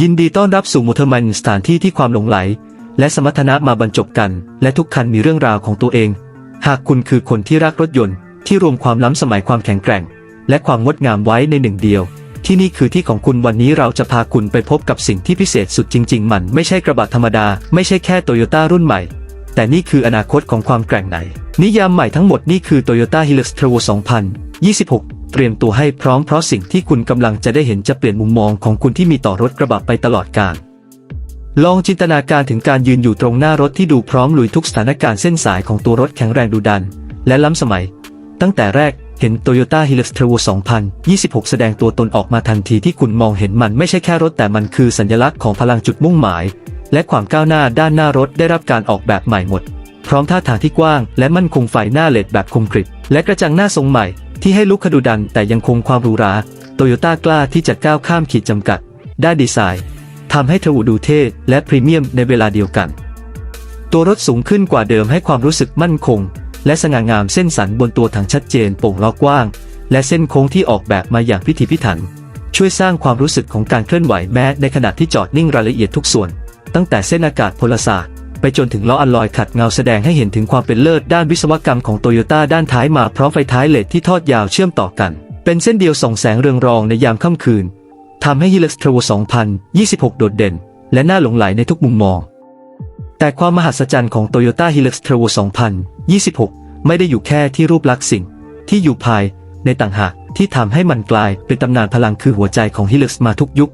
ยินดีต้อนรับสู่มูเทอร์มันสถานที่ที่ความหลงไหล และสมรรถนะมาบรรจบกัน และทุกคันมีเรื่องราวของตัวเอง หากคุณคือคนที่รักรถยนต์ ที่รวมความล้ำสมัยความแข็งแกร่ง และความงดงามไว้ในหนึ่งเดียว ที่นี่คือที่ของคุณวันนี้เราจะพาคุณไปพบกับสิ่งที่พิเศษสุดจริง ๆ มันไม่ใช่กระบะธรรมดา ไม่ใช่แค่โตโยต้ารุ่นใหม่ แต่นี่คืออนาคตของความแกร่งไหน นิยามใหม่ทั้งหมดนี่คือ Toyota Hilux Trevo 2026 เตรียมตัวให้พร้อมเพราะสิ่งที่คุณกำลังจะได้เห็นจะเปลี่ยนมุมมองของคุณที่มีต่อรถกระบะไปตลอดกาลลองจินตนาการถึงการยืนอยู่ตรงหน้ารถที่ดูพร้อมลุยทุกสถานการณ์เส้นสายของตัวรถแข็งแรงดุดัน และล้ำสมัย ตั้งแต่แรกเห็น Toyota Hilux Trevo 2026 แสดงตัวตนออกมาทันทีที่คุณมองเห็นมันไม่ใช่แค่รถแต่มันคือสัญลักษณ์ของพลังจุดมุ่งหมาย และความก้าวหน้าด้านหน้ารถได้รับการออกแบบใหม่หมด พร้อมท่าทางที่กว้าง และมั่นคงไฟหน้าเลดแบบคมกริบและกระจังหน้าทรงใหม่ ที่ให้ลุคขดุดันแต่ยังคงความหรูหราโตโยต้ากล้าที่จะก้าวข้ามขีดจำกัด ด้านดีไซน์ทำให้ทวูดูเท่และพรีเมียมในเวลาเดียวกัน ตัวรถสูงขึ้นกว่าเดิมให้ความรู้สึกมั่นคง และสง่างามเส้นสันบนตัวถังชัดเจนโป่งล้อกว้าง และเส้นโค้งที่ออกแบบมาอย่างพิถีพิถัน ช่วยสร้างความรู้สึกของการเคลื่อนไหวแม้ในขณะที่จอดนิ่งรายละเอียดทุกส่วน ตั้งแต่เส้นอากาศพลศาสตร์ ไปจนถึงล้ออัลลอยขัดเงาแสดงให้เห็นถึงความเป็นเลิศด้านวิศวกรรมของโตโยต้าด้านท้ายมาพร้อมไฟท้ายเลดที่ทอดยาวเชื่อมต่อกัน เป็นเส้นเดียวส่องแสงเรืองรองในยามค่ำคืนทำให้ Hilux Trevo 2026 โดดเด่น และน่าหลงไหลในทุกมุมมอง แต่ความมหัศจรรย์ของ Toyota Hilux Trevo 2026 ไม่ได้อยู่แค่ที่รูปลักษณ์สิ่ง ที่อยู่ภายในต่างหากที่ทำให้มันกลายเป็นตำนานพลังคือหัวใจของ Hilux มาทุกยุค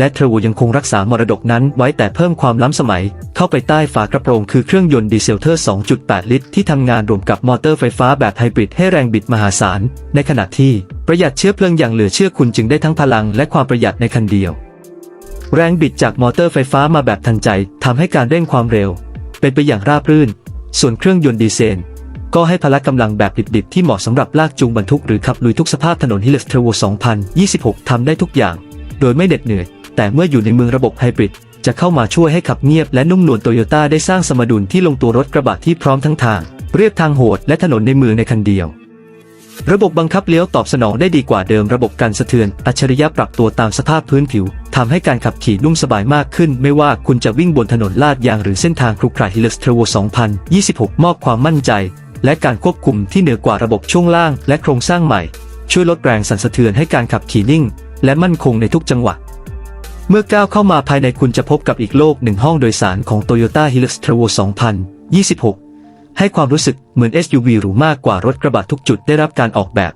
และ Trevo ยังคงรักษามรดกนั้นไว้แต่เพิ่มความล้ำสมัย เข้าไปใต้ฝากระโปรงคือเครื่องยนต์ดีเซลเทอร์ 2.8 ลิตร ที่ทำงานรวมกับมอเตอร์ไฟฟ้าแบบไฮบริดให้แรงบิดมหาศาล ในขณะที่ประหยัดเชื้อเพลิงอย่างเหลือเชื่อคุณจึงได้ทั้งพลังและความประหยัดในคันเดียว แรงบิดจากมอเตอร์ไฟฟ้ามาแบบทันใจทำให้การเร่งความเร็ว เป็นไปอย่างราบรื่น ส่วนเครื่องยนต์ดีเซลก็ให้พละกำลังแบบดิบๆ ที่เหมาะสำหรับลากจูงบรรทุกหรือขับลุยทุกสภาพถนน Hilux Trevo 2026ทำได้ทุกอย่าง โดยไม่เหน็ดเหนื่อย แต่เมื่ออยู่ในเมืองระบบไฮบริดจะเข้ามาช่วยให้ขับเงียบและนุ่มนวลโตโยต้าได้สร้างสมดุลที่ลงตัวรถกระบะที่พร้อมทั้งทาง เรียบทางโหดและถนนในเมืองในคันเดียว ระบบบังคับเลี้ยวตอบสนองได้ดีกว่าเดิมระบบการสะเทือน อัจฉริยะปรับตัวตามสภาพพื้นผิวทำให้การขับขี่นุ่มสบายมากขึ้น ไม่ว่าคุณจะวิ่งบนถนนลาดยางหรือเส้นทางครุขระ Hilux Trevo 2026 มอบความมั่นใจ และการควบคุมที่เหนือกว่าระบบช่วงล่าง และโครงสร้างใหม่ ช่วยลดแรงสั่นสะเทือนให้การขับขี่นิ่ง และมั่นคงในทุกจังหวะ เมื่อก้าวเข้ามาภายในคุณจะพบกับอีกโลกหนึ่งห้องโดยสารของ Toyota Hilux Trevo 2026 ให้ความรู้สึกเหมือน SUV หรูมากกว่ารถกระบะทุกจุดได้รับการออกแบบ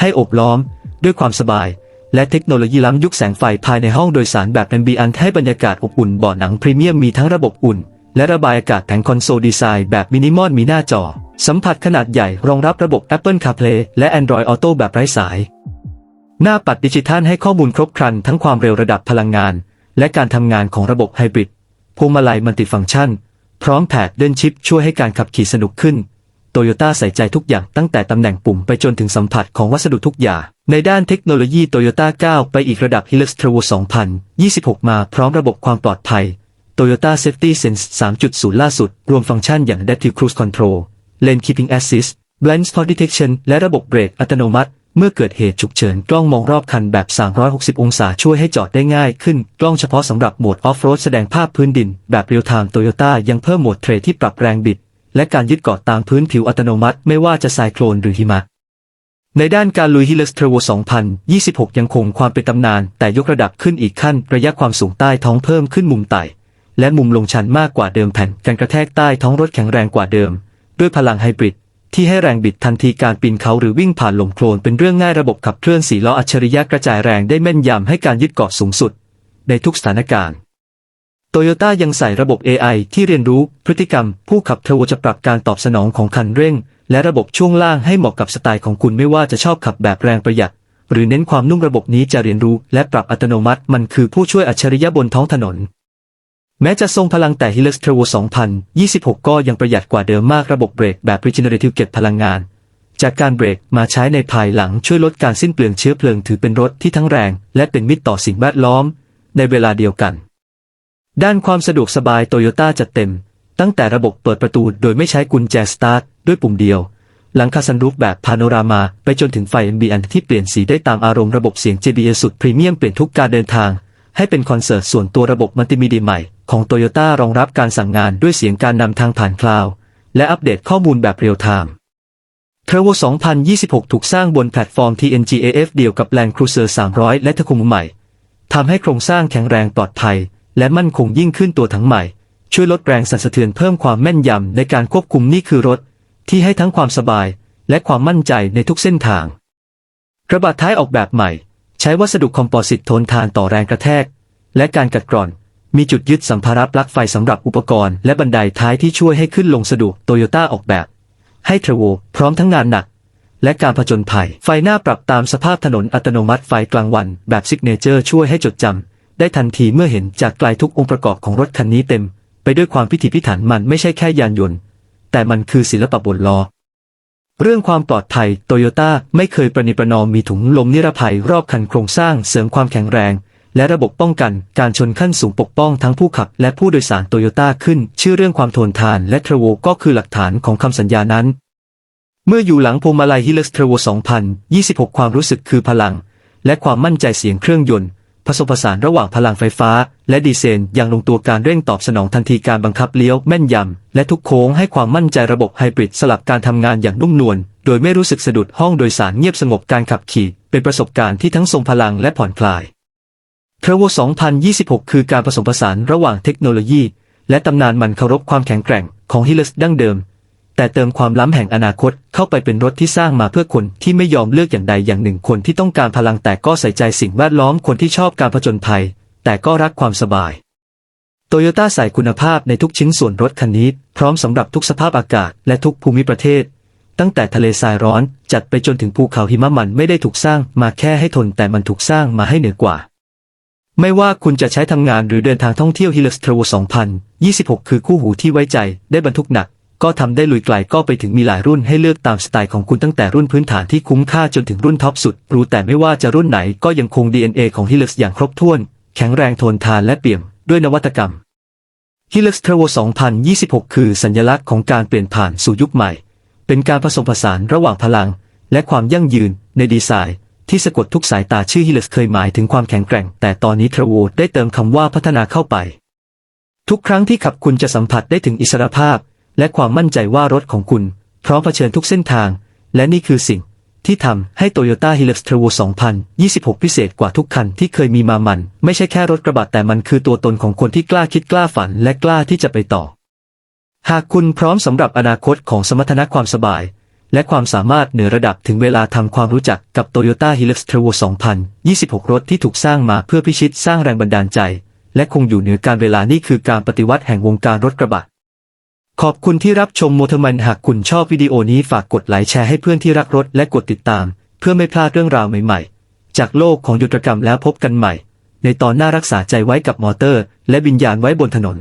ให้อบล้อม ด้วยความสบาย และเทคโนโลยีล้ำยุคแสงไฟภายในห้องโดยสารแบบ Ambient ให้บรรยากาศอบอุ่นเบาะหนังพรีเมียมมีทั้งระบบอุ่น และระบายอากาศแผงคอนโซลดีไซน์แบบมินิมอลมีหน้าจอ สัมผัสขนาดใหญ่รองรับระบบ Apple CarPlay และ Android Auto แบบไร้สาย หน้าปัดดิจิทัลให้ข้อมูลครบครันทั้งความเร็วระดับพลังงาน และการทำงานของระบบไฮบริดพวงมาลัยมัลติฟังก์ชัน พร้อมแผดเดินชิปช่วยให้การขับขี่สนุกขึ้นโตโยต้าใส่ใจทุกอย่างตั้งแต่ตำแหน่งปุ่มไปจนถึงสัมผัสของวัสดุทุกอย่าง ในด้านเทคโนโลยีโตโยต้าก้าวไปอีกระดับ Hilux Trevo 2026 มาพร้อมระบบความปลอดภัย Toyota Safety Sense 3.0 ล่าสุด รวมฟังก์ชันอย่าง Adaptive Cruise Control Lane Keeping Assist Blind Spot Detection และระบบเบรกอัตโนมัติ เมื่อเกิดเหตุฉุกเฉินกล้องมองรอบคันแบบ 360 องศาช่วยให้จอดได้ง่ายขึ้น กล้องเฉพาะสำหรับโหมดออฟโรดแสดงภาพพื้นดิน แบบเรียลไทม์โตโยต้ายังเพิ่มโหมดเทรดที่ปรับแรงบิด และการยึดเกาะตามพื้นผิวอัตโนมัติ ไม่ว่าจะไซโคลนหรือหิมะ ในด้านการลุย Hilux Trevo 2026 ยังคงความเป็นตำนาน แต่ยกระดับขึ้นอีกขั้น ระยะความสูงใต้ท้องเพิ่มขึ้นมุมไต่ และมุมลงชันมากกว่าเดิมแผ่นการกระแทกใต้ท้องรถแข็งแรงกว่าเดิม ด้วยพลังไฮบริด ที่ให้แรงบิดทันทีการปีนเขาหรือวิ่งผ่านหลมโคลนเป็นเรื่องง่ายระบบขับเคลื่อนสีล้ออัจฉริยะกระจายแรงได้แม่นยำให้การยึดเกาะสูงสุด ในทุกสถานการณ์โตโยต้ายังใส่ระบบ AI ที่เรียนรู้พฤติกรรม ผู้ขับเทอร์โวจะปรับการตอบสนองของคันเร่ง และระบบช่วงล่างให้เหมาะกับสไตล์ของคุณไม่ว่าจะชอบขับแบบแรงประหยัด หรือเน้นความนุ่มระบบนี้จะเรียนรู้ และปรับอัตโนมัติ มันคือผู้ช่วยอัจฉริยะบนท้องถนน แม้จะทรงพลังแต่ Hilux Trevo 2026 ก็ยังประหยัดกว่าเดิมมากระบบเบรกแบบ Regenerative เก็บพลังงาน จากการเบรกมาใช้ในภายหลังช่วยลดการสิ้นเปลืองเชื้อเพลิงถือเป็นรถที่ทั้งแรง และเป็นมิตรต่อสิ่งแวดล้อม ในเวลาเดียวกัน ด้านความสะดวกสบายโตโยต้าจัดเต็ม ตั้งแต่ระบบเปิดประตูโดยไม่ใช้กุญแจสตาร์ทด้วยปุ่มเดียว หลังคาซันรูฟแบบพาโนรามา ไปจนถึงไฟ MBN ที่เปลี่ยนสีได้ตามอารมณ์ระบบเสียง JBL สุดพรีเมียมเปลี่ยนทุกการเดินทาง ให้เป็นคอนเสิร์ตส่วนตัวระบบมัลติมีเดียใหม่ ของโตโยต้ารองรับการสั่งงานด้วยเสียงการนำทางผ่านคลาวด์และอัปเดตข้อมูลแบบเรียลไทม์ t r a v o 2026 ถูกสร้างบนแพลตฟอร์ม TNGAF เดียวกับ Land Cruiser 300 และทคุมใหม่ ทำให้โครงสร้างแข็งแรงปลอดภัย และมั่นคงยิ่งขึ้นตัวถังใหม่ ช่วยลดแรงสั่นสะเทือนเพิ่มความแม่นยำในการควบคุมนี่คือรถ ที่ให้ทั้งความสบาย และความมั่นใจในทุกเส้นทาง กระบะท้ายออกแบบใหม่ ใช้วัสดุคอมโพสิตทนทานต่อแรงกระแทก และการกัดกร่อน มีจุดยึดสัมภาระปลั๊กไฟสำหรับอุปกรณ์และบันไดท้ายที่ช่วยให้ขึ้นลงสะดวกโตโยต้าออกแบบ ให้เทรโวพร้อมทั้งงานหนัก และการผจญภัย ไฟหน้าปรับตามสภาพถนนอัตโนมัติไฟกลางวัน แบบซิกเนเจอร์ช่วยให้จดจำได้ทันทีเมื่อเห็นจากไกลทุกองค์ประกอบของรถคันนี้เต็ม ไปด้วยความพิถีพิถันมันไม่ใช่แค่ยานยนต์ แต่มันคือศิลปะบนล้อเรื่องความปลอดภัยโตโยต้าไม่เคยประนีประนอมมีถุงลมนิรภัยรอบคันโครงสร้างเสริมความแข็งแรง และระบบป้องกันการชนขั้นสูงปกป้องทั้งผู้ขับและผู้โดยสารโตโยต้าขึ้น ชื่อเรื่องความทนทานและเทรโวก็คือหลักฐานของคำสัญญานั้น เมื่ออยู่หลังพวงมาลัยฮิล x เทรโว2026 ความรู้สึกคือพลัง และความมั่นใจเสียงเครื่องยนต์ผสมผสานระหว่างพลังไฟฟ้า และดีเซลอย่างลงตัวการเร่งตอบสนองทันทีการบังคับเลี้ยวแม่นยำ และทุกโค้งให้ความมั่นใจระบบไฮบริดสลับการทำงานอย่างนุ่มนวลโดยไม่รู้สึกสะดุดห้องโดยสารเงียบสงบการขับขี่ เป็นประสบการณ์ที่ทั้งทรงพลังและผ่อนคลาย เทรโว2026 คือการผสมผสานระหว่างเทคโนโลยี และตำนานมันเคารพความแข็งแกร่งของฮิล x ดั้งเดิม แต่เติมความล้ำแห่งอนาคตเข้าไปเป็นรถที่สร้างมาเพื่อคนที่ไม่ยอมเลือกอย่างใดอย่างหนึ่งคนที่ต้องการพลังแต่ก็ใส่ใจสิ่งแวดล้อมคนที่ชอบการผจญภัย แต่ก็รักความสบายโตโยต้าใส่คุณภาพในทุกชิ้นส่วนรถคันนี้ พร้อมสำหรับทุกสภาพอากาศและทุกภูมิประเทศ ตั้งแต่ทะเลทรายร้อนจัดไปจนถึงภูเขาหิมะมันไม่ได้ถูกสร้างมาแค่ให้ทนแต่มันถูกสร้างมาให้เหนือกว่า ไม่ว่าคุณจะใช้ทำงานหรือเดินทางท่องเที่ยว Hilux Travel 2026 คือคู่หูที่ไว้ใจได้บรรทุกหนัก ก็ทำได้ลุยไกลก็ไปถึงมีหลายรุ่นให้เลือกตามสไตล์ของคุณตั้งแต่รุ่นพื้นฐานที่คุ้มค่าจนถึงรุ่นท็อปสุด รู้แต่ไม่ว่าจะรุ่นไหนก็ยังคง DNA ของ Hilux อย่างครบถ้วน แข็งแรงทนทานและเปี่ยมด้วยนวัตกรรม Hilux Travel 2026 คือสัญลักษณ์ของการเปลี่ยนผ่านสู่ยุคใหม่ เป็นการผสมผสานระหว่างพลัง และความยั่งยืนในดีไซน์ ที่สะกดทุกสายตาชื่อ Hilux เคยหมายถึงความแข็งแกร่ง แต่ตอนนี้ Travel ได้เติมคำว่าพัฒนาเข้าไป ทุกครั้งที่ขับคุณจะสัมผัสได้ถึงอิสรภาพ และความมั่นใจว่ารถของคุณ พร้อมเผชิญทุกเส้นทาง และนี่คือสิ่งที่ทำให้ Toyota Hilux Travel 2026 พิเศษกว่าทุกคันที่เคยมีมามัน ไม่ใช่แค่รถกระบะแต่มันคือตัวตนของคนที่กล้าคิดกล้าฝันและกล้าที่จะไปต่อ หากคุณพร้อมสำหรับอนาคตของสมรรถนะความสบาย และความสามารถเหนือระดับถึงเวลาทำความรู้จักกับ Toyota Hilux Travel 2026 รถที่ถูกสร้างมาเพื่อพิชิตสร้างแรงบันดาลใจ และคงอยู่เหนือการเวลานี่คือการปฏิวัติแห่งวงการรถกระบะ ขอบคุณที่รับชมโมเทอร์มันหากคุณชอบวิดีโอนี้ฝากกดไลค์แชร์ให้เพื่อนที่รักรถและกดติดตาม เพื่อไม่พลาดเรื่องราวใหม่ๆ จากโลกของยุทธกรรมแล้วพบกันใหม่ ในตอนหน้ารักษาใจไว้กับมอเตอร์ และวิญญาณไว้บนถนน